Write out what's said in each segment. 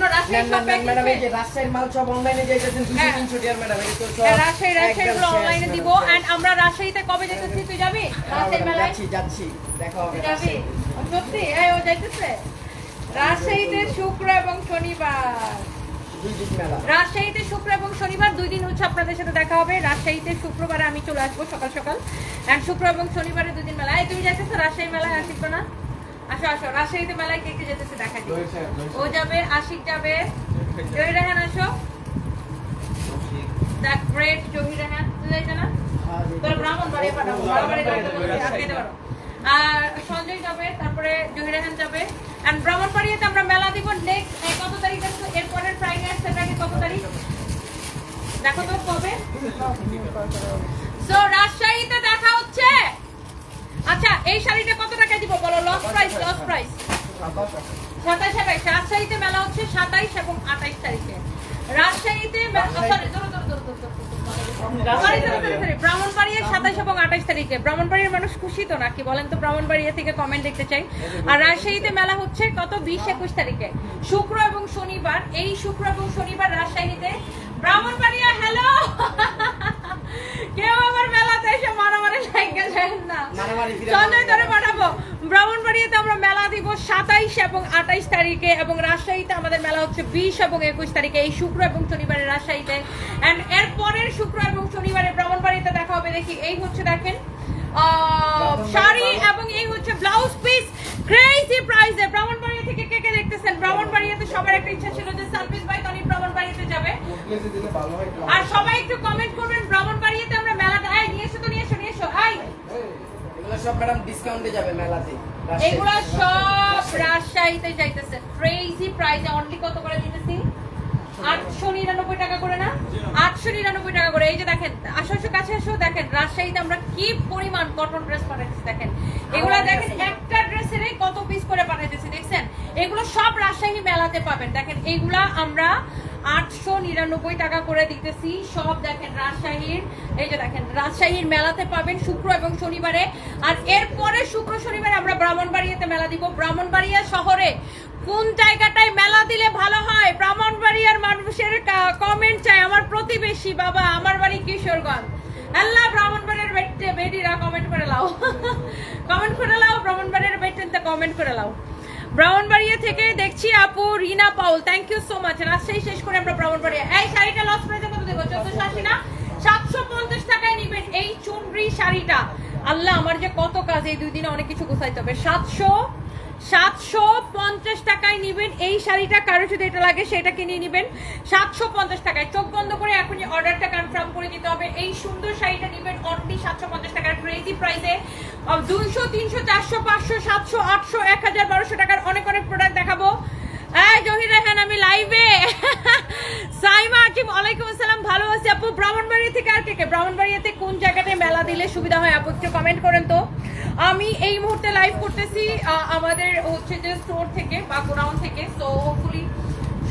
এখনও রাজশাহী সব নেন, নেন, ম্যাডাম এই যে রাজশাহীর মাল সব অনলাইনে যাইতেছেন দুশো। তিনশো ম্যাডাম এই তো সব রাজশাহী রাজশাহী গুলো অনলাইনে দিব এন্ড আমরা রাজশাহীতে কবে যেতেছি তুই যাবি? রাজশাহী মেলায় যাচ্ছি যাচ্ছি দেখা হবে যাবি? সত্যি? এই ও যাইতেছে? রাজশাহীতে শুক্র এবং শনিবার। দুই দিন রাজশাহীতে শুক্র এবং শনিবার দুই দিন হচ্ছে আপনাদের সাথে দেখা হবে। রাজশাহীতে শুক্রবারে আমি চলে আসব সকাল সকাল। অ্যান্ড শুক্র এবং শনিবারে দুদিন মেলা। এই তুমি যাইতেছো রাজশাহী মেলায় আসিস না? আসো আসো রাজশাহীতে মেলায় কে কে যেতেছে দেখা ও যাবে আশিক যাবে। জহির রেহান আসো। দ্য গ্রেট জহির রেহান তুই না? তোর ব্রাহ্মণ বাড়ি পাঠাবো আর সঞ্জয় যাবে তারপরে জহির রেহান যাবে। এন্ড ব্রাহ্মণবাড়িয়াতে আমরা মেলা দিব নেক্সট কত তারিখ আছে? এরপরের ফ্রাইডে সেটাকে কত তারিখ? দেখো তো কবে? সো রাজশাহীতে দেখা হচ্ছে। আচ্ছা এই শাড়িটা কত বলো লস প্রাইস লস প্রাইস আঠাইশ রাজশাহীতে মেলা হচ্ছে সাতাইশ এবং আঠাইশ তারিখে রাজশাহীতে ব্রাহ্মণবাড়িয়া এবং তারিখে ব্রাহ্মণবাড়িয়ার মানুষ খুশি তো নাকি বলেন তো ব্রাহ্মণবাড়িয়া থেকে কমেন্ট দেখতে চাই আর রাজশাহীতে মেলা হচ্ছে কত বিশ একুশ তারিখে শুক্র এবং শনিবার এই শুক্র এবং শনিবার রাজশাহীতে ব্রাহ্মণবাড়িয়া হ্যালো কেউ আবার মেলাতে এসে মারামারি যায় না সঞ্জয় ধরে মারামারি। ব্রাহ্মণবাড়িয়াতে আমরা মেলা দিব সাতাইশ এবং আঠাইশ তারিখে এবং রাজশাহীতে আমাদের মেলা হচ্ছে বিশ এবং একুশ তারিখে। এই শুক্র এবং শনিবারে রাজশাহীতে। অ্যান্ড এর পরের শুক্র এবং শনিবারে ব্রাহ্মণবাড়িতে দেখা হবে। দেখি, এই হচ্ছে দেখেন শাড়ি এবং এই হচ্ছে ব্লাউজ পিস। ক্রেজি প্রাইসে ব্রাহ্মণবাড়িয়া থেকে কে কে দেখতেছেন? ব্রাহ্মণবাড়িয়াতে সবার একটা ইচ্ছা ছিল যে সার্ভিস বাই তনি ব্রাহ্মণবাড়িতে যাবে। আর সবাই একটু কমেন্ট করবেন, ব্রাহ্মণবাড়িয়াতে আমরা মেলাটা নিয়ে এসো তো, নিয়ে এসো নিয়ে এসো। এই এগুলো সব ম্যাডাম ডিসকাউন্টে যাবে মেলাতে। এগুলো সব রাজশাহীতে যাইতেছে। ক্রেজি প্রাইসে অনলি কত করে দিতেছি? আটশো নিরানব্বই টাকা করে না? আটশো নিরানব্বই টাকা করে। এই যে দেখেন আসো আসো কাছে আসো দেখেন রাজশাহীতে আমরা কি পরিমাণ কটন ড্রেস পাঠাইতেছি দেখেন। এগুলো দেখেন একটা ড্রেসের কত পিস করে পাঠাইতেছি দেখছেন? এগুলো সব রাজশাহী মেলাতে পাবেন। দেখেন এইগুলা আমরা আটশো নিরানব্বই টাকা করে দিতেছি। সব দেখেন রাজশাহীর, এই যে দেখেন, রাজশাহীর মেলাতে পাবেন শুক্র এবং শনিবারে। আর এরপরে শুক্র, শনিবারে আমরা ব্রাহ্মণবাড়িয়াতে মেলা দিব। ব্রাহ্মণবাড়িয়া শহরে কোন জায়গাটায় মেলা দিলে ভালো হয়? ব্রাহ্মণবাড়িয়ার মানুষের কমেন্ট চাই। আমার প্রতিবেশী বাবা, আমার বাড়ি কিশোরগঞ্জ। আল্লাহ, ব্রাহ্মণবাড়িয়ার বেটে বেডিরা কমেন্ট করে লাও। কমেন্ট করে লাও, ব্রাহ্মণবাড়িয়ার বেটেনতে কমেন্ট করে লাও। ব্রাহ্মণবাড়িয়া থেকে দেখছি আপু Rina Paul. Thank you so much Rajshahi শেষ করে আমরা ব্রাহ্মণবাড়িয়া এই শাড়িটা লস প্রাইসে কত দেবো? চোদ্দশো আশি না? সাতশো পঞ্চাশ টাকায় নিবেন এই চুনরি শাড়িটা। আল্লাহ, আমার যে কত কাজ, এই দুই দিনে অনেক কিছু গুছাইতে হবে। সাতশো সাতশো পঞ্চাশ টাকায় নিবেন। এই শাড়িটা কারও যদি এটা লাগে, সেটা কিনে নিবেন। সাতশো পঞ্চাশ টাকায়। চোখ বন্ধ করে এখনই অর্ডারটা কনফার্ম করে দিতে হবে। এই সুন্দর শাড়িটা নিবেন অনলি সাতশো পঞ্চাশ টাকার ক্রেজি প্রাইসে দুইশো, তিনশো, চারশো, পাঁচশো, সাতশো, আটশো, এক হাজার, বারোশো টাকার অনেক অনেক প্রোডাক্ট দেখাবো। এই জহির রেহান আমি লাইভে সাইমা আকিম ওয়ালাইকুম আসসালাম। ভালো আছি আপু। ব্রাহ্মণবাড়িয়া থেকে আর কে কে? ব্রাহ্মণবাড়িয়াতে কোন জায়গাটায় মেলা দিলে সুবিধা হয়? আপু, একটু কমেন্ট করেন তো। আমি এই মুহূর্তে লাইভ করতেছি আমাদের হচ্ছে যে স্টোর থেকে বা গোডাউন থেকে। তো হোপফুলি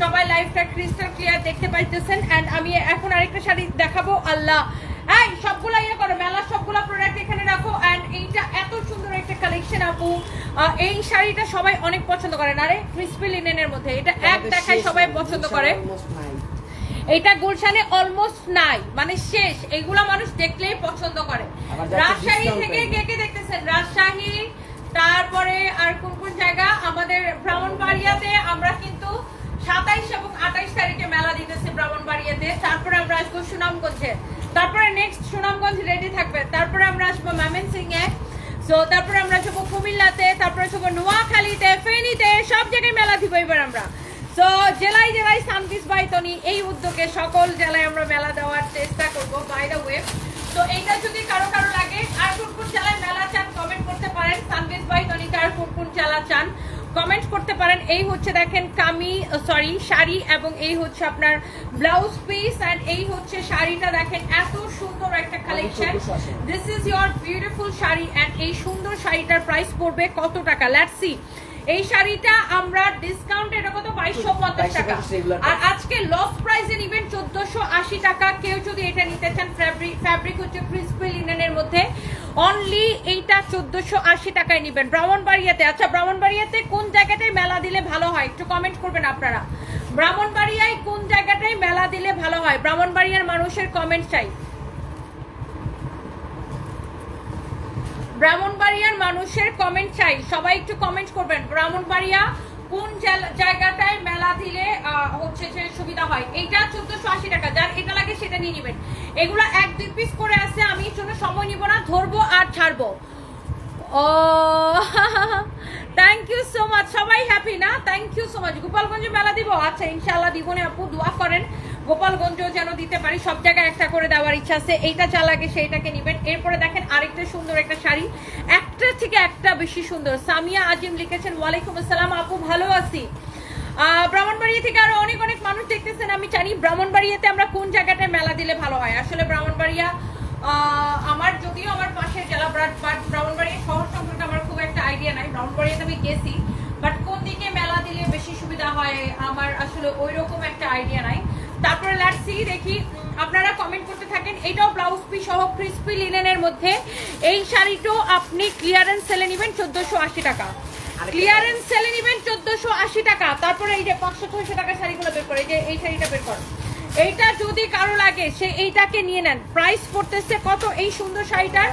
সবাই লাইভটা ক্রিস্টাল ক্লিয়ার দেখতে পাইতেছেন। অ্যান্ড আমি এখন আরেকটা শাড়ি দেখাবো আল্লাহ। হ্যাঁ সবগুলা ইয়ে করো মেলার সবগুলা প্রোডাক্ট এখানে রাখো। অ্যান্ড এইটা এত সুন্দর একটা কালেকশন আপু। এই শাড়িটা সবাই অনেক পছন্দ করে। না রে ক্রিসপি লিনেনের মধ্যে। এটা এক দেখায় সবাই পছন্দ করে। এটা গুলশানে অলমোস্ট নাই। মানে শেষ। এগুলা মানুষ দেখলেই পছন্দ করে। রাজশাহী থেকে। কে কে দেখতেছেন রাজশাহী, তারপরে আর কোন কোন জায়গা? আমাদের ব্রাহ্মণবাড়িয়াতে আমরা কিন্তু সাতাইশ এবং আঠাইশ তারিখে মেলা দিতেছি ব্রাহ্মণবাড়িয়াতে। তারপরে আমরা আসব সুনামগঞ্জে। তারপরে নেক্সট সুনামগঞ্জ রেডি থাকবে। তারপরে আমরা আসব ময়মনসিং এ সো তারপরে আমরা যাব কুমিল্লাতে, তারপরে যাব নোয়াখালীতে, ফেনীতে, সব জায়গায় মেলা দিব এবার আমরা। তো জেলায় জেলায় সানপিস বাইতনি, এই উদ্যোগে সকল জেলায় আমরা মেলা দেওয়ার চেষ্টা করব। বাই দ্য ওয়ে তো এইটা যদি কারও কারও লাগে আর কোন কোন জেলায় মেলা চান কমেন্ট করতে পারেন। সানপিস বাইতনিতে আর কোন কোন জেলা চান কমেন্ট করতে পারেন। এই হচ্ছে দেখেন কামি সরি শাড়ি এবং এই হচ্ছে আপনার ব্লাউজ পিস এন্ড এই হচ্ছে শাড়িটা দেখেন এত সুন্দর একটা collection this is your beautiful sari and এই সুন্দর শাড়িটার প্রাইস পড়বে কত টাকা? লেটস সি এই শাড়িটা আমরা ডিসকাউন্ট এটা কত? বাইশশো পঞ্চাশ টাকা। আর আজকে লস প্রাইসে নিবেন চোদ্দশো আশি টাকা। কেউ যদি এটা নিতে চান ফ্যাব্রিক ফ্যাব্রিক হচ্ছে ক্রিসপি লিনেনের মধ্যে। অনলি এইটা চোদ্দশো আশি টাকায় নিবেন। ব্রাহ্মণবাড়িয়াতে। আচ্ছা ব্রাহ্মণবাড়িয়াতে কোন জায়গাটায় মেলা দিলে ভালো হয়? একটু কমেন্ট করবেন আপনারা। ব্রাহ্মণবাড়িয়ায় কোন জায়গাটায় মেলা দিলে ভালো হয়? ব্রাহ্মণবাড়িয়ার মানুষের কমেন্ট চাই। ব্রাহ্মণবাড়িয়ার মানুষের কমেন্ট চাই। সবাই একটু কমেন্ট করবেন। ব্রাহ্মণবাড়িয়া কোন জায়গাটায় মেলা দিলে হচ্ছে যে সুবিধা হয়? এইটা চোদ্দশো আশি টাকা। যার এটা লাগে সেটা নিয়ে নেবেন। এগুলো এক দুই পিস করে আছে, আমি জন্য সময় নিব না, ধরবো আর ছাড়বো। ও থ্যাংক ইউ সো মাচ সবাই হ্যাপি না? থ্যাংক ইউ সো মাচ গোপালগঞ্জে মেলা দিব? আচ্ছা ইনশাআল্লাহ দিব না আপু, দোয়া করেন। গোপালগঞ্জেও যেন দিতে পারি, সব জায়গায় একটা করে দেওয়ার ইচ্ছা আছে, এইটা লাগে সেইটাকে নেবেন। এরপরে দেখেন আরেকটা সুন্দর একটা শাড়ি, একটা থেকে একটা বেশি সুন্দর। সামিয়া আজিম লিখেছেন, ওয়ালাইকুম আসসালাম, আপু ভালো আছি? ব্রাহ্মণবাড়িয়া থেকে আরও অনেক অনেক মানুষ দেখতেছেন, আমি জানি ব্রাহ্মণবাড়িয়াতে আমরা কোন জায়গাটায় মেলা দিলে ভালো হয়? আসলে ব্রাহ্মণবাড়িয়া আমার যদিও আমার পাশের জেলা, বাট ব্রাহ্মণবাড়িয়া শহর সম্পর্কে আমার খুব একটা আইডিয়া নাই। ব্রাহ্মণবাড়িয়াতে আমি গেছি, বাট কোন দিকে মেলা দিলে বেশি সুবিধা হয়, আমার আসলে ওই রকম একটা আইডিয়া নাই। তারপরে লাটসি দেখি। আপনারা কমেন্ট করতে থাকেন এটাও ব্লাউজ পিস সহ ক্রিস্পি লিনেনের মধ্যে। এই শাড়িটাও আপনি ক্লিয়ারেন্স সেলে নেবেন চোদ্দশো আশি টাকা। ক্লিয়ারেন্স সেলে নেবেন চোদ্দশো আশি টাকা। তারপরে এই যে পাঁচশো ছয়শো টাকা শাড়িগুলো বের করে এই যে এই শাড়িটা বের করো। এইটা যদি কারও লাগে সে এইটাকে নিয়ে নেন। প্রাইস পড়তেছে কত? এই সুন্দর শাড়িটার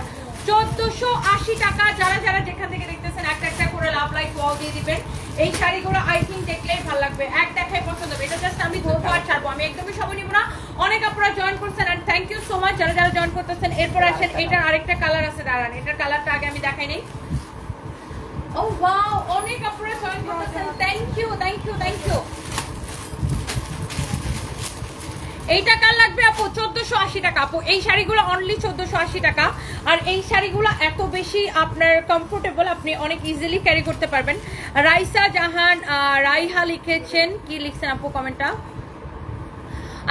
চোদ্দশো আশি টাকা। যারা যারা যেখান থেকে দেখতেছেন একটা একটা করে লাভ ওয়াও দিয়ে দিবেন। এই শাড়িগুলো আই থিঙ্ক দেখলেই ভালো লাগবে। এক দেখাই পছন্দ হবে। এটা জাস্ট আমি ধরবো আর ছাড়বো। আমি একদমই সব নিব না। অনেক আপনারা জয়েন করছেন আর থ্যাংক ইউ সো মাচ যারা যারা জয়েন করতেছেন এরপর আসেন। এটার আরেকটা কালার আছে দাঁড়ান। এটার কালারটা আগে আমি দেখাই নেই। ও ওয়াও অনেক আপনারা জয়েন করতেছেন। Thank you thank you thank you এইটা কার লাগবে আপু? চোদ্দশো আশি টাকা আপু। এই শাড়িগুলো অনলি চোদ্দশো আশি টাকা। আর এই শাড়িগুলো এত বেশি আপনার কমফোর্টেবল আপনি অনেক ইজিলি ক্যারি করতে পারবেন। রাইসা জাহান রাইহা লিখেছেন। কি লিখছেন আপু কমেন্টটা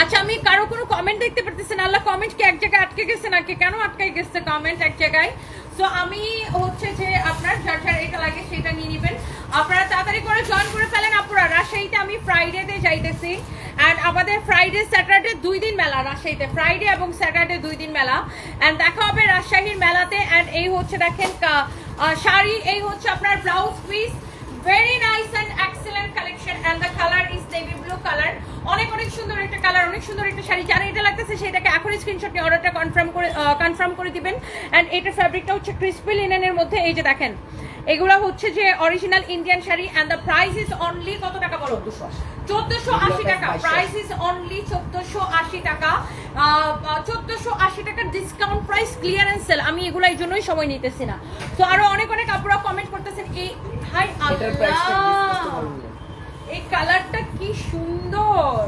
আচ্ছা আমি কারও কোনো কমেন্ট দেখতে পারতেছি না। আল্লাহ কমেন্ট কি এক জায়গায় আটকে গেছে নাকি? কেন আটকে গেছে কমেন্ট এক জায়গায়? সো আমি হচ্ছে যে আপনার যার যার এটা লাগে সেটা নিয়ে নেবেন। আপনারা তাড়াতাড়ি করে জয়েন করে ফেলেন আপুরা। রাজশাহীতে আমি ফ্রাইডেতে যাইতেছি। অ্যান্ড আমাদের ফ্রাইডে স্যাটারডে দুই দিন মেলা, রাজশাহীতে। ফ্রাইডে এবং স্যাটারডে দুই দিন মেলা। অ্যান্ড দেখা হবে রাজশাহীর মেলাতে। অ্যান্ড এই হচ্ছে দেখেন শাড়ি, এই হচ্ছে আপনার blouse piece very nice and excellent collection and the colour is navy blue colour অনেক অনেক সুন্দর একটা কালার অনেক সুন্দর একটা শাড়ি। যারা এটা লাগতেছে সেটাকে এখনই স্ক্রিনশট নিয়ে অর্ডারটা কনফার্ম করে কনফার্ম করে দিবেন। অ্যান্ড এটা ফ্যাব্রিকটা হচ্ছে ক্রিসপি লিনেনের মধ্যে। এই যে দেখেন এগুলো হচ্ছে যে original Indian sari and the price is only কত টাকা বলো? চোদ্দশো আশি টাকা। প্রাইস ইজ অনলি চোদ্দশো আশি টাকা। চোদ্দশো আশি টাকার ডিসকাউন্ট প্রাইস ক্লিয়ারেন্স সেল আমি এগুলো এই জন্যই সময় নিতেছি না। তো আরও অনেক অনেক আপনারা কমেন্ট করতেছেন এই হাই এই কালারটা কি সুন্দর!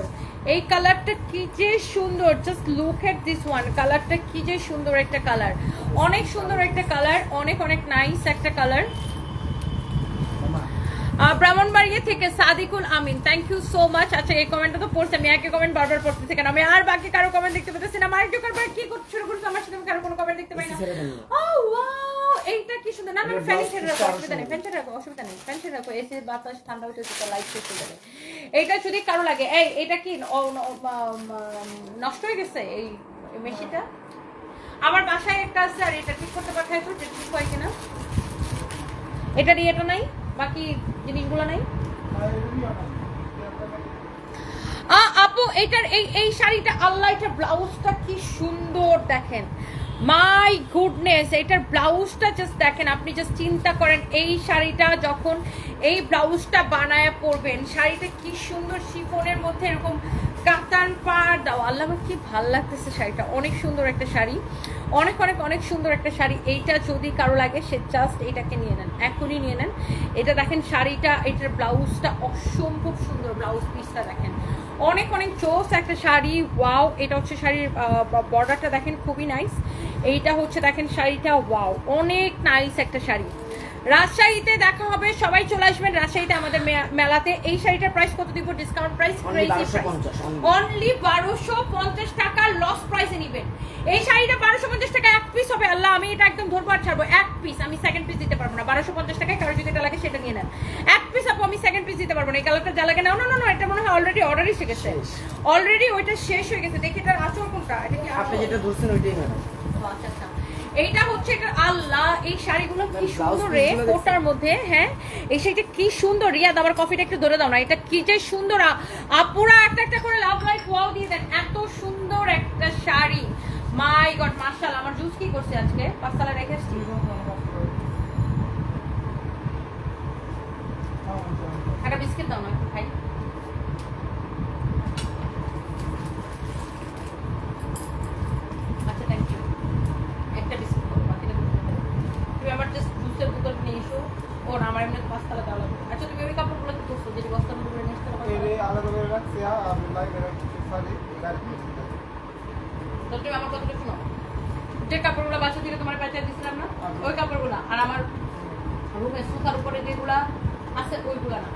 এই কালারটা কি যে সুন্দর! Just look at this one কালারটা কি যে সুন্দর একটা কালার অনেক সুন্দর একটা কালার অনেক অনেক নাইস একটা কালার ব্রাহ্মণবাড়িয়া থেকে Sadikul Amin. Thank you so much আচ্ছা এই কমেন্টটা তো পড়ছে আমি একই কমেন্ট বারবার পড়তেছি কেন আমি আর বাকি কারও কমেন্ট দেখতে পাচ্ছি না। মার্ক জোকারবার্গ কি করতে শুরু করছে আমার সাথে আমি কারও কোনো কমেন্ট দেখতে পাই না। ও ওয়াও এইটা কি সুন্দর। না না ফ্যান ছেড়ে রাখো অসুবিধা নেই ফ্যান ছেড়ে রাখো অসুবিধা নেই ফ্যান ছেড়ে রাখো। এসে বাতাস ঠান্ডা হতে হতে লাইট শেষ হয়ে যাবে। এইটা যদি কারও লাগে এই এটা কি নষ্ট হয়ে গেছে? এই মেশিনটা? আমার বাসায় একটা আছে আর এটা ঠিক করতে পাঠায় তো যে ঠিক হয় কিনা? এটা দিয়ে এটা নাই বাকি জিনিসগুলো নাই? আপু, এটার এই এই শাড়িটা, আল্লাহ, এটার ব্লাউজটা কি সুন্দর দেখেন। মাই গুডনেস, এটার ব্লাউজটা জাস্ট দেখেন, আপনি জাস্ট চিন্তা করেন, এই শাড়িটা যখন এই ব্লাউজটা বানায় পরবেন, শাড়িটা কি সুন্দর, শিফনের মধ্যে এরকম কাতান পার দাও। আল্লাহ কি ভালো লাগতেছে শাড়িটা। অনেক সুন্দর একটা শাড়ি। অনেক অনেক অনেক সুন্দর একটা শাড়ি। এইটা যদি কারও লাগে, সে জাস্ট এটাকে নিয়ে নেন। এখনই নিয়ে নেন। এটা দেখেন শাড়িটা, এটার ব্লাউজটা অসম্ভব সুন্দর ব্লাউজ পিসটা দেখেন। অনেক অনেক চোস একটা শাড়ি। ওয়াও, এটা হচ্ছে শাড়ির বর্ডারটা দেখেন, খুবই নাইস এইটা হচ্ছে দেখেন শাড়িটা, ওয়াও। অনেক নাইস একটা শাড়ি। রাজশাহীতে দেখা হবে সবাই চলে আসবেন রাজশাহীতে আমাদের মেলাতে। এই শাড়িটার প্রাইস কত দিব? Discount price Only 1250, only। Only বারোশো পঞ্চাশ টাকা লস প্রাইসে নিবেন। এই শাড়িটা বারোশো পঞ্চাশ টাকা এক পিস হবে। আল্লাহ আমি এটা একদম ধরবো আর ছাড়বো। এক পিস আমি সেকেন্ড পিস দিতে পারব না। বারোশো পঞ্চাশ টাকায় কারও যদি এটা লাগে সেটা নিয়ে নেন। এক পিস আপু আমি সেকেন্ড পিস দিতে পারব না। এই কালারটা যা লাগে না না না এটা মনে হয় অলরেডি অর্ডারই এসে গেছে অলরেডি ওইটা শেষ হয়ে গেছে। দেখি এটার আচর কোনটা। এটা কি আপনি যেটা ধরছেন ওইটাই আচ্ছা, আচ্ছা। এইটা হচ্ছে এটা আল্লাহ এই শাড়িগুলো কি সুন্দর রে কোটার মধ্যে হ্যাঁ? এই শাড়িটা কি সুন্দর। রিয়াদ আমার কফিটা একটু ধরে দাও না এটা কি যে সুন্দর আপুরা একটা একটা করে লাভ লাইফ ওয়াও দিয়ে দেন। এত সুন্দর একটা শাড়ি। মাই গড মার্শাল আমার জুস কি করছে আজকে? পাঁচতলা রেখে এসছি একটা বিস্কিট দাও না। থেকে তোমার দিছিলাম না। ওই কাপড়গুলো। আর আমার সোফার উপরে যেগুলা আছে ওইগুলা না।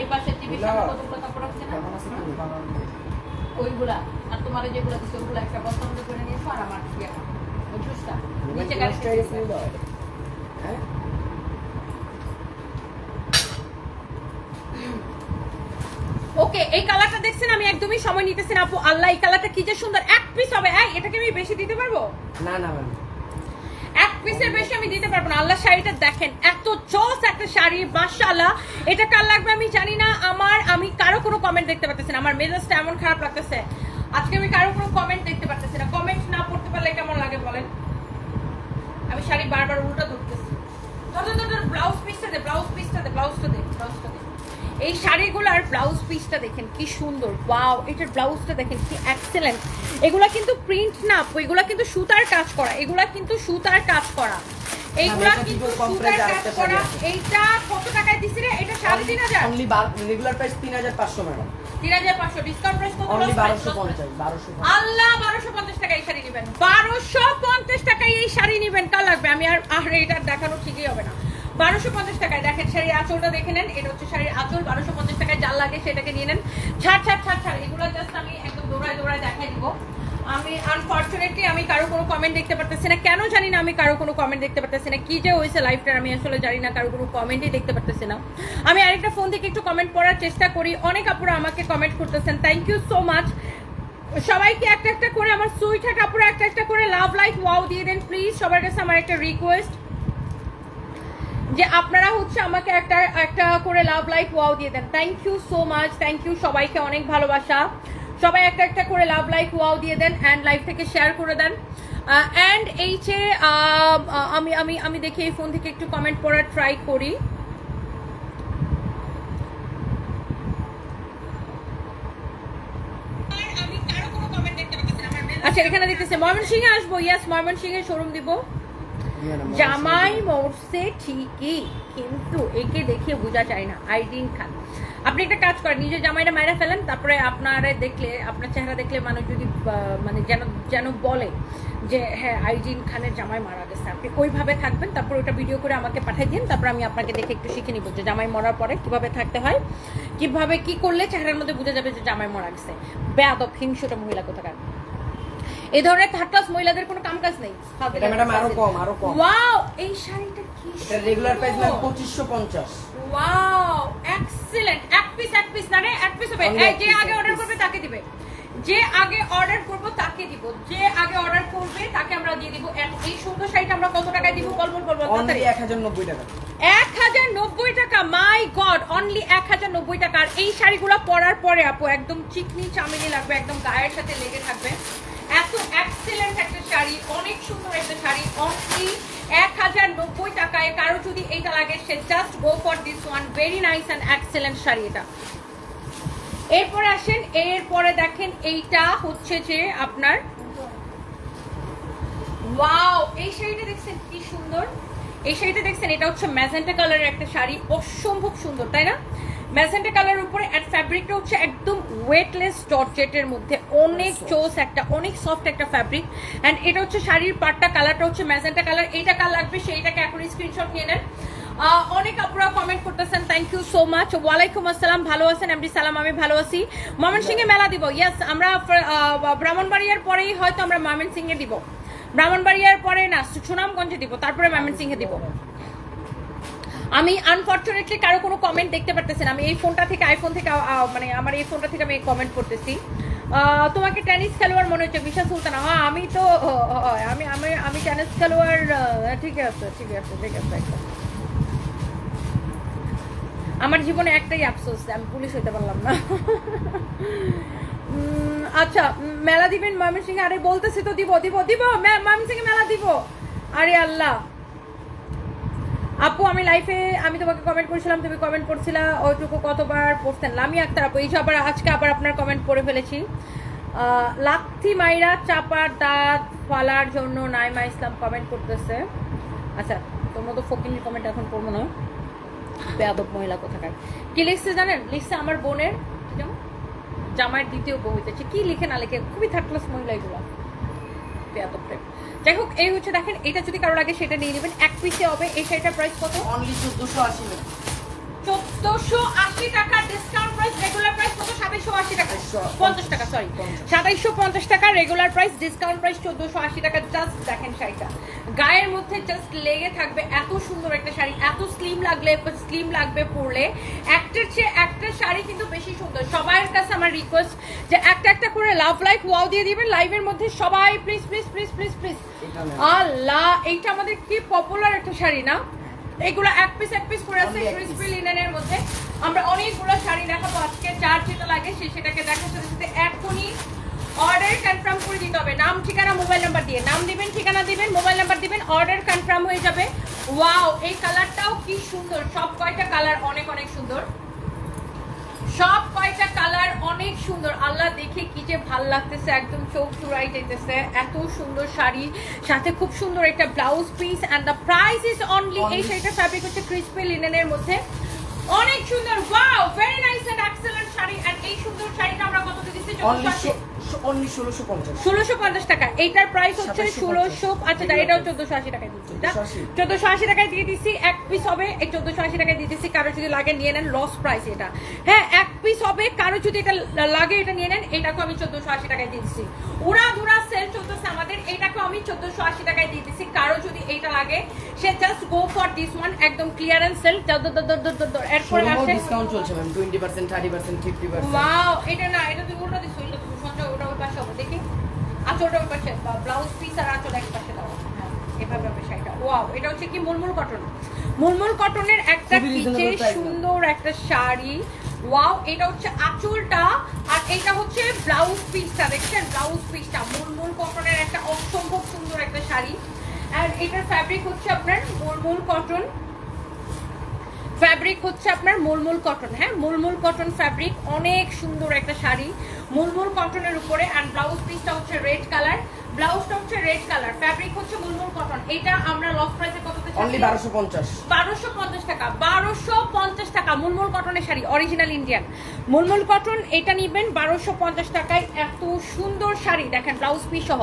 এই পাশে টিভির সামনে কতগুলো কাপড় আছে না? ওইগুলা। আর তোমার যেগুলো ওইগুলো একটা করে নিয়ে এসো আর আমার ইয়ে ওই জুসটা নিচে গাড়ি হ্যাঁ? ওকে এই কালারটা দেখছেন আমি একদমই সময় নিতেছি না আপু। আল্লাহ এই কালারটা কি যে সুন্দর। এক পিস হবে। এই এটাকে আমি বেশি দিতে পারব? না না ম্যাম। পিসের বেশি আমি দিতে পারব না। আল্লাহ শাড়িটা দেখেন, এত জোস একটা শাড়ি, মাশাআল্লাহ। এটা কার লাগবে আমি জানি না। আমার, আমি কারও কোনো কমেন্ট দেখতে পাচ্ছি না। আমার মেজাজটা এমন খারাপ লাগতেছে। আজকে আমি কারও কোনো কমেন্ট দেখতে পাচ্ছি না। কমেন্ট না পড়তে পারলে কেমন লাগে বলেন? আমি শাড়ি বারবার উল্টা ধরতেছি। ব্লাউজ পিসটা দে ব্লাউজ পিসটা দে ব্লাউজটা দে ব্লাউজটা দে। এই শাড়িগুলোর ব্লাউজ পিসটা দেখেন কি সুন্দর। ওয়াও এটার ব্লাউজটা দেখেন কি এক্সেলেন্ট এগুলা কিন্তু প্রিন্ট না এগুলা কিন্তু সুতার কাজ করা এগুলা কিন্তু সুতার কাজ করা। এইগুলা কিন্তু সুতার কাজ করা। এইটা কত টাকায় দিছি রে? এটা সাড়ে তিন হাজার। অনলি রেগুলার প্রাইস তিন হাজার পাঁচশো ম্যাডাম। তিন হাজার পাঁচশো। ডিসকাউন্ট প্রাইস কত? অনলি loss price, বারোশো loss price? পঞ্চাশ। বারোশো আল্লাহ বারোশো পঞ্চাশ টাকা এই শাড়ি নেবেন। বারোশো পঞ্চাশ টাকায় এই শাড়ি নেবেন। কার লাগবে? আমি আর আর এটা দেখানো ঠিকই হবে না। বারোশো পঞ্চাশ টাকায় দেখেন শাড়ির আঁচলটা দেখে নেন। এটা হচ্ছে শাড়ির আঁচল। বারোশো পঞ্চাশ টাকায় যার লাগে সেটাকে নিয়ে নেন। ছাড় ছাড় ছাড় ছাড়। এগুলো জাস্ট আমি আনফর্চুনেটলি আমি কারও কোনো কমেন্ট দেখতে পারতেছি না। কেন জানি না আমি কারও কোনো কমেন্ট দেখতে পারতেছি না। কি যে হয়েছে লাইফটার আমি আসলে জানি না, কারও কোনো কমেন্টই দেখতে পারতেছি না। আমি আরেকটা ফোন থেকে একটু কমেন্ট পড়ার চেষ্টা করি। অনেক আপুরা আমাকে কমেন্ট করতেছেন। থ্যাংক ইউ সো মাচ সবাইকে একটা একটা করে আমার সুইটা কাপড়ে একটা একটা করে লাভ লাইক ওয়াও দিয়ে দেন। প্লিজ সবার কাছে আমার একটা রিকোয়েস্ট যে আপনারা হচ্ছে আমাকে একটা একটা করে লাভ লাইক ওয়াও দিয়ে দেন। Thank you so much thank you সবাইকে অনেক ভালোবাসা। সবাই একটা একটা করে লাভ লাইক ওয়াও দিয়ে দেন অ্যান্ড লাইভ থেকে শেয়ার করে দেন। অ্যান্ড এই যে আমি আমি আমি দেখি এই ফোন থেকে একটু কমেন্ট পড়ার ট্রাই করি। আচ্ছা এখানে দেখতেছে ময়মনসিংহে আসব। ইয়াস ময়মনসিংহে শোরুম দিব। জামাই মরছে ঠিকই কিন্তু একে দেখে বোঝা যায় না। আইডিন খান। আপনি একটা কাজ করেন নিজের জামাইটা মাইরা ফেলেন তারপরে আপনারে দেখলে আপনার চেহারা দেখলে মানুষ যদি মানে যেন যেন বলে যে হ্যাঁ আইডিন খানের জামাই মারা গেছে। আপনি ওইভাবে থাকবেন তারপর ওটা ভিডিও করে আমাকে পাঠিয়ে দিন তারপর আমি আপনাকে দেখে একটু শিখে নিব যে জামাই মরার পরে কীভাবে থাকতে হয় কীভাবে কি করলে চেহারার মধ্যে বোঝা যাবে যে জামাই মারা গেছে। বেয়াদব হিংসুটা মহিলা কোথাকার। এই ধরনের থার্ড ক্লাস মহিলাদের কোনো কাম কাজ নেই ম্যাডাম আরও কম আরও কম। ওয়াও এই শাড়িটা কি এটা রেগুলার প্রাইস ম্যাম পঁচিশশো পঞ্চাশ। ওয়াও এক্সিলেন্ট এক পিস এক পিস না রে? এক পিস হবে। যে আগে অর্ডার করবে তাকে দিবে। যে আগে অর্ডার করব তাকে দিব। যে আগে অর্ডার করবে তাকে আমরা দিয়ে দিব। এই সুন্দর শাড়িটা আমরা কত টাকায় দিব? বল বল অনলি তাড়াতাড়ি। এক হাজার নব্বই টাকা। এক হাজার নব্বই টাকা? মাই গড অনলি এক হাজার নব্বই টাকা। আর এই শাড়িগুলো পরার পরে আপু একদম চিকনি চামিনি লাগবে একদম গায়ের সাথে লেগে থাকবে। এত এক্সেলেন্ট একটা শাড়ি অনেক সুন্দর একটা শাড়ি অনলি এক হাজার নব্বই টাকায় কারও যদি এইটা লাগে, সে just go for this one very nice and excellent sari এটা। এরপরে আসেন, এরপরে দেখেন এইটা হচ্ছে যে আপনার ওয়াও এই শাড়িটা দেখছেন কি সুন্দর। এই শাড়িটা দেখছেন এটা হচ্ছে ম্যাজেন্টা কালারের একটা শাড়ি অসম্ভব সুন্দর তাই না? ম্যাজেন্টা কালারের উপরে এট ফ্যাব্রিকটা হচ্ছে একদম ওয়েটলেস জর্জেটের মধ্যে অনেক চোস একটা অনেক সফট একটা ফ্যাব্রিক অ্যান্ড এটা হচ্ছে শাড়ির পাটটা কালারটা হচ্ছে ম্যাজেন্টা কালার এইটা কার লাগবে সেইটাকে এখন স্ক্রিনশট নিয়ে নেন। অনেক আপনারা কমেন্ট করতেছেন থ্যাংক ইউ সো মাচ ওয়ালাইকুম আসসালাম ভালো আছেন? এমডি সালাম আমি ভালো আছি। ময়মনসিংহে মেলা দিব ইয়েস আমরা ব্রাহ্মণবাড়িয়ার পরেই হয়তো আমরা ময়মনসিংহে দিব। ব্রাহ্মণবাড়িয়ার পরে না সুনামগঞ্জে দিব, তারপরে ময়মনসিংহে দিব। আমি আনফর্চুনেটলি কারও কোনো কমেন্ট দেখতে পারতেছি না। আমি এই ফোনটা থেকে আইফোন থেকে মানে আমার এই ফোনটা থেকে আমি কমেন্ট করতেছি। তোমাকে টেনিস খেলোয়াড় মনে হচ্ছে বিশা সুলতানা। হ্যাঁ আমি তো আমি আমি আমি টেনিস খেলোয়াড় ঠিক আছে ঠিক আছে ঠিক আছে আমার জীবনে একটাই আফসোস আমি পুলিশ হইতে পারলাম না। আচ্ছা মেলা দিবেন ময়মনসিংহে, আরে বলতেছি তো দিব দিব দিব ময়মনসিংহে মেলা দিব। আরে আল্লাহ। আপু, আমি লাইফে আমি তোমাকে কমেন্ট করেছিলাম, তুমি কমেন্ট করছিলা, ওইটুকু কতবার পড়তেন লামি আক্তার আপু, এই যে আবার, আজকে আবার আপনার কমেন্ট পড়ে ফেলেছি। লাথি মাইরা চাপার দাঁত ফালার জন্য নাইমা ইসলাম কমেন্ট করতেছে। আচ্ছা তোমরা তো ফকিনের কমেন্ট এখন পড়ব না। বেয়াদব মহিলা কোথাকার। কি লিখছে জানেন? লিখছে আমার বোনের? জামাইয়ের দ্বিতীয় বউ হইতেছে। কি লিখে না লিখে খুবই থার্ড ক্লাস মহিলা এগুলো। যাই হোক এই হচ্ছে দেখেন এটা যদি কারোর আগে সেটা নিয়ে নেবেন। এক পিসে হবে এই শাড়িটার প্রাইস কত? অনলি চোদ্দশো আশি চোদ্দোশো আশি টাকা ডিসকাউন্ট প্রাইস রেগুলার প্রাইস কত? সাতাইশো আশি টাকা। সাতাইশশো- পঞ্চাশ টাকা সরি পঞ্চাশ। সাতাইশো পঞ্চাশ টাকা রেগুলার প্রাইস ডিসকাউন্ট প্রাইস চোদ্দশো আশি টাকা। জাস্ট দেখেন শাড়িটা। গায়ের মধ্যে জাস্ট লেগে থাকবে এত সুন্দর একটা শাড়ি। এত স্লিম লাগলে স্লিম লাগবে পরলে। একটার চেয়ে একটা শাড়ি কিন্তু বেশি সুন্দর। সবার কাছে আমার রিকোয়েস্ট যে একটা একটা করে লাভ লাইফ ওয়াও দিয়ে দিবেন। লাইভের মধ্যে সবাই please please please please please Allah এইটা আমাদের কি পপুলার একটা শাড়ি না? এগুলো এক পিস এক পিস করে আছে ক্রিসপি লিনেনের মধ্যে। আমরা অনেকগুলো শাড়ি দেখাবো আজকে চার যেটা লাগে সে সেটাকে দেখার সাথে সাথে এখনই অর্ডার কনফার্ম করে দিতে হবে। নাম ঠিকানা মোবাইল নাম্বার দিয়ে। নাম দিবেন ঠিকানা দিবেন মোবাইল নাম্বার দিবেন অর্ডার কনফার্ম হয়ে যাবে। ওয়াও এই কালারটাও কি সুন্দর। সব কয়টা কালার অনেক অনেক সুন্দর। সব কয়টা কালার অনেক সুন্দর। আল্লাহ দেখে কি যে ভালো লাগতেছে একদম চোখ চুরাই যেতেছে এত সুন্দর শাড়ি সাথে খুব সুন্দর একটা blouse piece and the price is only এই শাড়িটা ফ্যাব্রিক হচ্ছে ক্রিসপি লিনেনের মধ্যে। অনেক সুন্দর wow very nice and excellent sari. And এই সুন্দর শাড়িটা আমরা কত দিচ্ছি অনলি ষোলোশো পঞ্চাশ। ষোলোশো পঞ্চাশ টাকা। এইটার প্রাইস হচ্ছে ষোলোশো আচ্ছা এটাও চোদ্দশো আশি টাকায় দিচ্ছি। চোদ্দশো আশি। টাকায় দিয়ে দিচ্ছি এক পিস হবে এই চোদ্দশো আশি টাকায় দিয়ে দিচ্ছি কারও যদি লাগে নিয়ে নেন লস প্রাইস এটা। হ্যাঁ এক পিস হবে কারও যদি এটা লাগে এটা নিয়ে নেন এটাকে আমি চোদ্দশো আশি টাকায় দিয়ে দিচ্ছি। উড়া ধুরা সেল চলতেছে আমাদের এটাকে আমি চোদ্দশো আশি টাকায় দিয়ে দিচ্ছি কারও যদি এইটা লাগে সে just go for this one একদম ক্লিয়ারেন্স সেল এরপরে আসে ডিসকাউন্ট চলছে ma'am twenty percent thirty percent fifty percent এটা না এটা উল্টো দিস উল্টো দিস সঞ্জয় ওটা ওই পাশে হবে দেখি আঁচলটা ওই পাশে ব্লাউজ পিস আর আঁচল এক পাশে দাও হ্যাঁ এভাবে হবে শাড়িটা। ওয়াও এটা হচ্ছে কি মুলমুল কটন মুলমুল কটনের একটা পিচে সুন্দর একটা শাড়ি। ওয়াও এটা হচ্ছে আঁচলটা। আর এটা হচ্ছে ব্লাউজ পিসটা দেখছেন? ব্লাউজ পিসটা মুলমুল কটনের একটা অসম্ভব সুন্দর একটা শাড়ি। আর এটার ফ্যাব্রিক হচ্ছে আপনার মুলমুল কটন ফ্যাব্রিক হচ্ছে আপনার মুলমুল কটন হ্যাঁ? মুলমুল কটন ফ্যাব্রিক অনেক সুন্দর একটা শাড়ি। মুলমুল কটনের উপরে অ্যান্ড ব্লাউজ পিসটা হচ্ছে রেড কালার ব্লাউজটা হচ্ছে রেড কালার ফ্যাব্রিক হচ্ছে মুলমুল কটন এটা আমরা লস প্রাইসে কত অনলি বারোশো পঞ্চাশ। বারোশো পঞ্চাশ টাকা বারোশো পঞ্চাশ টাকা মুলমুল কটনের sari original Indian mulmul cotton এটা নিবেন বারোশো পঞ্চাশ টাকায়। এত সুন্দর শাড়ি দেখেন ব্লাউজ পিস সহ।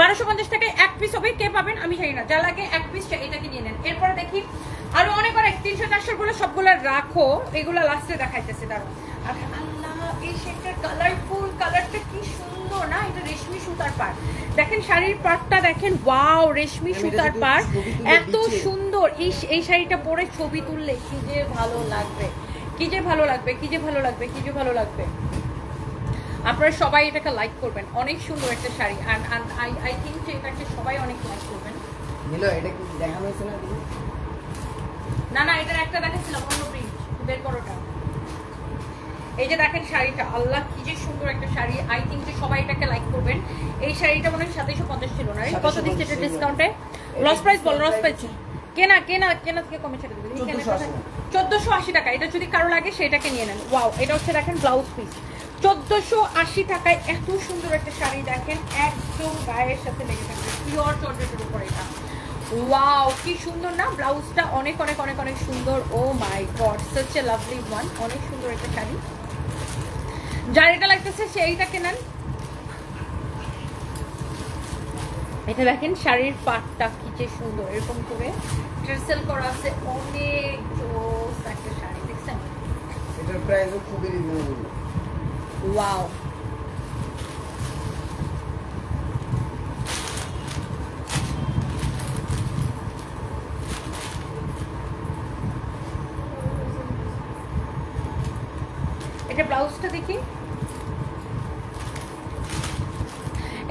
বারোশো পঞ্চাশ টাকায় এক পিস হবে কে পাবেন? আমি জানি না যা লাগে এক পিস এটাকে নিয়ে নেন। এরপরে দেখি আরও অনেক অনেক তিনশো চারশো গুলো সবগুলো রাখো এগুলো লাস্টে দেখাইতেছে দাঁড়ো আর আল্লাহ এই সেটার কালারফুল কালারটা কি সুন্দর না? এটা রেশমি সুতার পাড়। দেখেন শাড়ির পাড়টা দেখেন ওয়াও রেশমি সুতার তুলে এত সুন্দর এই এই শাড়িটা পরে ছবি তুললে কি যে ভালো লাগবে। কি যে ভালো লাগবে কি যে ভালো লাগবে কি যে ভালো লাগবে। আপনারা সবাই এটাকে লাইক করবেন। অনেক সুন্দর একটা শাড়ি। অ্যান্ড আই আই থিঙ্ক যে এটাকে সবাই অনেক লাইক করবেন। এটা কি দেখানো হয়েছে না? না না এটার একটা দেখাচ্ছিলাম অন্য প্রিন্ট বের করোটা এই যে দেখেন শাড়িটা আল্লাহ কি যে সুন্দর একটা শাড়ি। আই থিঙ্ক যে সবাই এটাকে লাইক করবেন। এই শাড়িটা মনে হয় সাতাইশো পঞ্চাশ ছিল না কত দিচ্ছে এটা ডিসকাউন্টে লস প্রাইস বল লস প্রাইস কেনা কেনা কেনা থেকে কমে ছেড়ে দেবে। 1480 চোদ্দশো আশি। টাকা। এটা যদি কারও লাগে সেটাকে নিয়ে নেন। ওয়াও এটা হচ্ছে দেখেন ব্লাউজ পিস চোদ্দশো আশি টাকায় এত সুন্দর একটা শাড়ি দেখেন একদম গায়ের সাথে লেগে থাকবে। পিওর চর্চেটের উপর এটা। ওয়াও কি সুন্দর না? ব্লাউজটা অনেক অনেক অনেক অনেক সুন্দর। ও my god such a lovely one অনেক সুন্দর একটা শাড়ি। যার এটা লাগতেছে সেইটাকে নেন এটা দেখেন শাড়ির পাটটা কি যে সুন্দর এরকম করে। ট্রেসেল করা আছে অনেক জোস একটা শাড়ি দেখছেন? এটার প্রাইসও খুবই রিজনেবল ওয়াও এটা ব্লাউজটা দেখি।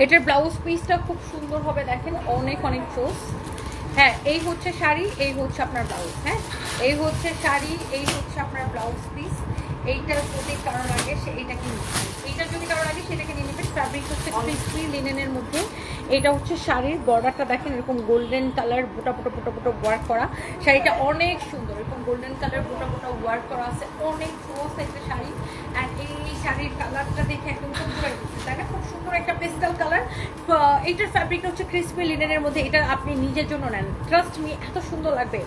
এটার ব্লাউজ পিসটা খুব সুন্দর হবে দেখেন, অনেক অনেক চোস। হ্যাঁ এই হচ্ছে শাড়ি, এই হচ্ছে আপনার ব্লাউজ হ্যাঁ? এই হচ্ছে শাড়ি, এই হচ্ছে আপনার ব্লাউজ পিস এইটা যদি কারণ আগে সে এইটাকে এইটার যদি কারণ আগে সেটাকে নিয়ে নেবেন ফ্যাব্রিক হচ্ছে ক্রিসপি লিনেনের মধ্যে। এটা হচ্ছে শাড়ির বর্ডারটা দেখেন এরকম গোল্ডেন কালার বোটা বোটা বোটা বোটা ওয়ার্ক করা। শাড়িটা অনেক সুন্দর এরকম গোল্ডেন কালার বোটা বোটা ওয়ার্ক করা আছে। অনেক ক্লোজ একটা শাড়ি। এই শাড়ির কালারটা দেখে একদম খুব জয় তাই না? খুব সুন্দর একটা পেস্টাল কালার এইটার ফ্যাব্রিকটা হচ্ছে ক্রিসপি লিনেনের মধ্যে। এটা আপনি নিজের জন্য নেন। ট্রাস্ট মি এত সুন্দর লাগবে।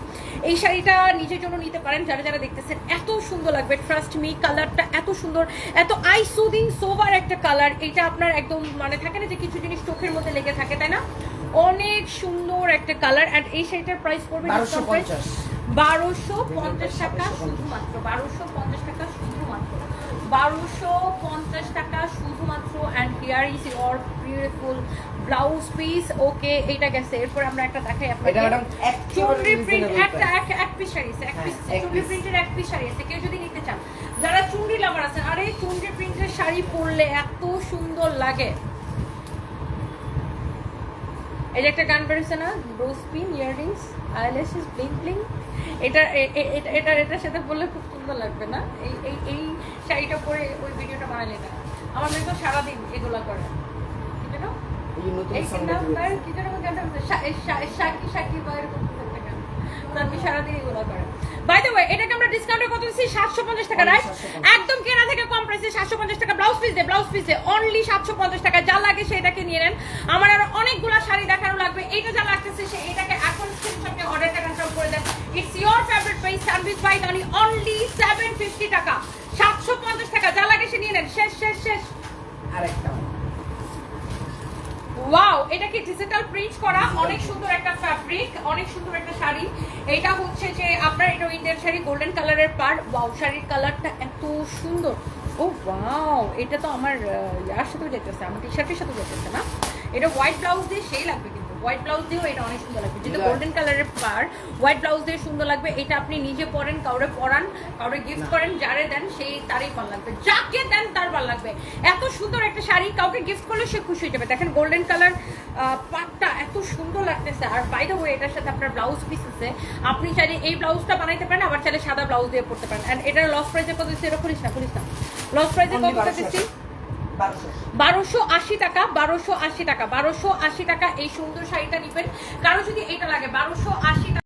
এই শাড়িটা নিজের জন্য নিতে পারেন। যারা যারা দেখতেছেন এত সুন্দর লাগবে। ট্রাস্ট মি কালারটা এত সুন্দর। এত আই সুদিং সোভার একটা কালার এটা আপনার একদম মানে থাকে না যে কিছু জিনিস চোখের মধ্যে লেগে থাকে তাই না? অনেক সুন্দর একটা কালার অ্যান্ড এই শাড়িটার প্রাইস পড়বে বারোশো পঞ্চাশ। টাকা শুধুমাত্র। বারোশো বারোশো পঞ্চাশ টাকা শুধুমাত্র and here is your beautiful blouse piece okay এটা গেছে। এরপর আমরা একটা দেখাই আপনাকে চুনরি প্রিন্ট একটা এক এক পিস শাড়ি এক পিস হ্যাঁ, চুনরি প্রিন্টের এক পিস শাড়ি আছে। কেউ যদি নিতে চান যারা চুনরি লাভার আছেন আরে চুনরি প্রিন্টের শাড়ি পরলে এত সুন্দর লাগে। এই যে একটা গান বেরোচ্ছে না? Brooch pin earrings eyelashes bling bling এটা এটা এটা এটার সাথে বললে খুব সুন্দর লাগবে না? এই এই শাড়িটা পরে ওই ভিডিওটা বানালে না। আমার মেয়ে তো সারাদিন এগুলা করে। এটাকে আমরা ডিসকাউন্টে কত দিচ্ছি? সাতশো পঞ্চাশ টাকা রাইট একদম কেনা থেকে কম প্রাইসে সাতশো পঞ্চাশ টাকা। ব্লাউজ পিস দিয়ে ব্লাউজ পিস অনলি সাতশো পঞ্চাশ টাকা। যা লাগে সেটাকে নিয়ে নেন। আমার আরও অনেকগুলো শাড়ি দেখানো লাগবে। এইটা যা লাগতেছে সে এটাকে এখন স্ক্রিনশটে অর্ডারটা কনফার্ম করে দেন। It's your favourite price sandwich by only seven fifty টাকা। সাতশো পঞ্চাশ টাকা যা লাগে সে নিয়ে নেন। শেষ শেষ শেষ। আরেকটা। ওয়াও এটা কি ডিজিটাল প্রিন্ট করা? অনেক সুন্দর একটা ফ্যাব্রিক অনেক সুন্দর একটা শাড়ি। এটা হচ্ছে যে আপনার এটা ইন্ডিয়ান শাড়ি গোল্ডেন কালারের পার ওয়াও শাড়ির কালারটা এত সুন্দর। ও ওয়াও এটা তো আমার ইয়ার সাথেও যেতেছে আমার টি শার্টের সাথেও যেতেছে না। এটা হোয়াইট ব্লাউজ দিয়ে সেই লাগবে হোয়াইট ব্লাউজ দিয়েও এটা অনেক সুন্দর লাগবে। যেটা. গোল্ডেন কালারের পার হোয়াইট ব্লাউজ দিয়ে সুন্দর লাগবে। এটা আপনি নিজে পরেন কাউরে পরান কাউরে গিফট করেন যারে দেন সেই তারই ভালো লাগবে। যাকে দেন তার ভালো লাগবে। এত সুন্দর একটা শাড়ি কাউকে গিফট করলে সে খুশি হয়ে যাবে। দেখেন গোল্ডেন কালার পাটটা এত সুন্দর লাগতেছে। আর বাই দ্য ওয়ে এটার সাথে আপনার ব্লাউজ পিস আছে। আপনি চাইলে এই ব্লাউজটা বানাইতে পারেন আবার চাইলে সাদা ব্লাউজ দিয়ে পড়তে পারেন। আর এটার লস প্রাইসে কত দিচ্ছি? এটা খুলিস না খুলিস না। লস প্রাইসে কত দিচ্ছি? বারোশো। আশি টাকা, বারোশো আশি টাকা, বারোশো আশি টাকা এই সুন্দর শাড়িটা নিবেন। কারও যদি এটা লাগে, বারোশো আশি টাকা